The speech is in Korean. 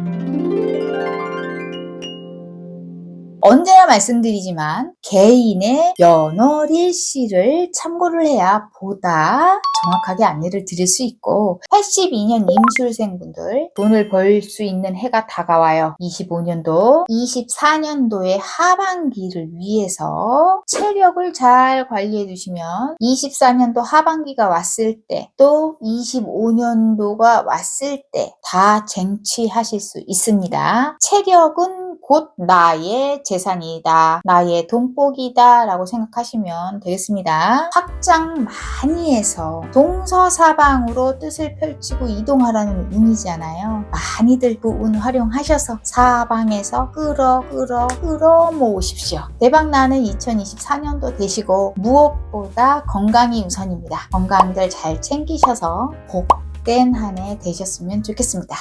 Música 언제나 말씀드리지만 개인의 연월일시를 참고를 해야 보다 정확하게 안내를 드릴 수 있고 82년 임술생분들 돈을 벌 수 있는 해가 다가와요. 25년도, 24년도의 하반기를 위해서 체력을 잘 관리해 두시면 24년도 하반기가 왔을 때 또 25년도가 왔을 때 다 쟁취하실 수 있습니다. 체력은 곧 나의 재산이다. 나의 돈복이다. 라고 생각하시면 되겠습니다. 확장 많이 해서 동서사방으로 뜻을 펼치고 이동하라는 운이잖아요. 많이들 그 운 활용하셔서 사방에서 끌어 끌어 끌어 모으십시오. 대박 나는 2024년도 되시고 무엇보다 건강이 우선입니다. 건강들 잘 챙기셔서 복된 한 해 되셨으면 좋겠습니다.